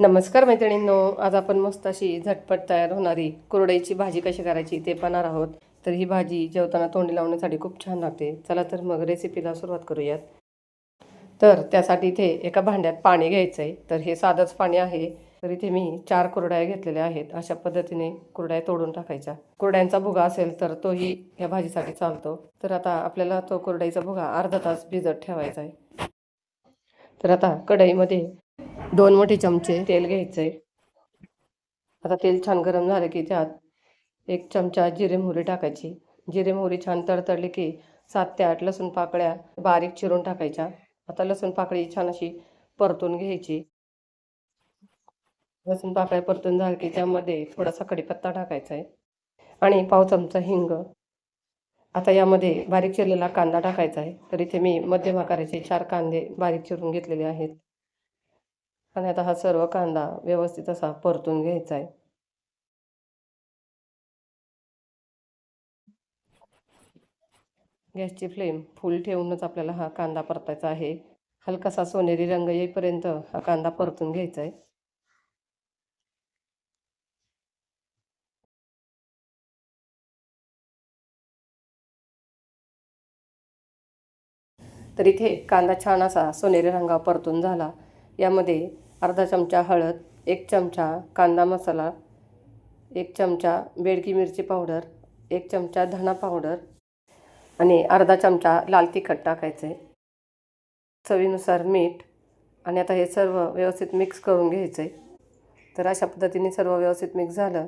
नमस्कार मैत्रिणींनो आज आपण मस्त अशी झटपट तयार होणारी कुरडईची भाजी कशी करायची ते पाहणार आहोत. तर ही भाजी जेवताना तोंडी लावण्यासाठी खूप छान लागते. चला तर मग रेसिपीला सुरुवात करूयात. तर त्यासाठी इथे एका भांड्यात पाणी घ्यायचं आहे तर हे साधंच पाणी आहे. तर इथे मी चार कुरड्या घेतलेल्या आहेत. अशा पद्धतीने कुरड्या तोडून टाकायच्या. कुरड्यांचा भुगा असेल तर तोही या भाजीसाठी चालतो. तर आता आपल्याला तो कुरडईचा भुगा अर्धा तास भिजत ठेवायचा आहे तर आता कढईमध्ये दोन मोठे चमचे. तेल घ्यायचे आता तेल छान गरम झालं की त्यात एक चमचा जिरे मोहरी टाकायची. जिरे मोहरी छान तडतडली की सात ते आठ लसूण पाकळ्या बारीक चिरून टाकायच्या. आता लसूण पाकळी छान अशी परतून घ्यायची. लसूण पाकळ्या परतून झाली की त्यामध्ये थोडासा कढीपत्ता टाकायचा आहे आणि पाव चमचा हिंग. आता यामध्ये बारीक चिरलेला कांदा टाकायचा आहे तर इथे मी मध्यम आकाराचे चार कांदे बारीक चिरून घेतलेले आहेत. आणि आता हा सर्व कांदा व्यवस्थित असा परतून घ्यायचा आहे. गॅसची फ्लेम फुल ठेवूनच आपल्याला हा कांदा परतायचा आहे. हलकासा सोनेरी रंग येईपर्यंत हा कांदा परतून घ्यायचा आहे. तर इथे कांदा छान असा सोनेरी रंगा परतून झाला. यामध्ये अर्धा चमचा हळद एक चमचा कांदा मसाला एक चमचा बेडकी मिरची पावडर एक चमचा धणा पावडर आणि अर्धा चमचा लाल तिखट टाकायचं. आहे चवीनुसार मीठ आणि आता हे सर्व व्यवस्थित मिक्स करून घ्यायचं. आहे तर अशा पद्धतीने सर्व व्यवस्थित मिक्स झालं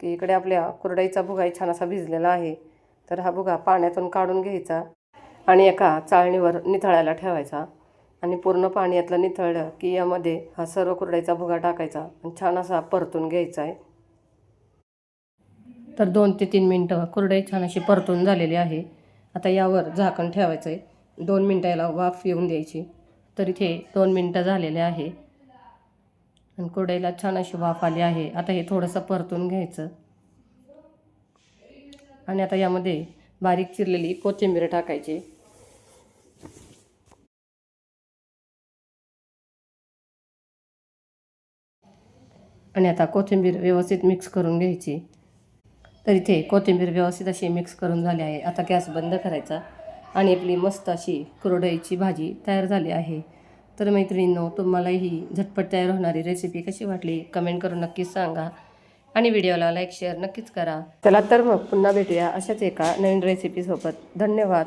की इकडे आपल्या कुरडईचा भुगाही छान असा भिजलेला आहे. तर हा भुगा पाण्यातून काढून घ्यायचा आणि एका चाळणीवर निथळायला ठेवायचा. आणि पूर्ण पाणी यातलं निथळलं की यामध्ये हा सर्व कुरड्याचा भुगा टाकायचा आणि छान असा परतून घ्यायचा आहे. तर दोन ते तीन मिनटं कुरडई छान अशी परतून झालेली आहे. आता यावर झाकण ठेवायचं आहे. दोन मिनटं याला वाफ येऊन द्यायची. तर इथे दोन मिनटं झालेले आहे. आणि कुरडईला छान अशी वाफ आली आहे. आता हे थोडंसं परतून घ्यायचं. आणि आता यामध्ये बारीक चिरलेली कोथिंबीर टाकायची. आणि आता कोथिंबीर व्यवस्थित मिक्स करून घ्यायची. तर इथे कोथिंबीर व्यवस्थित अशी मिक्स करून झाली आहे. आता गॅस बंद करायचा आणि आपली मस्त अशी कुरडईची भाजी तयार झाली आहे. तर मैत्रिणींनो तुम्हाला ही झटपट तयार होणारी रेसिपी कशी वाटली कमेंट करून नक्कीच सांगा. आणि व्हिडिओला लाईक शेअर नक्कीच करा. चला तर मग पुन्हा भेटूया अशाच एका नवीन रेसिपीसोबत धन्यवाद.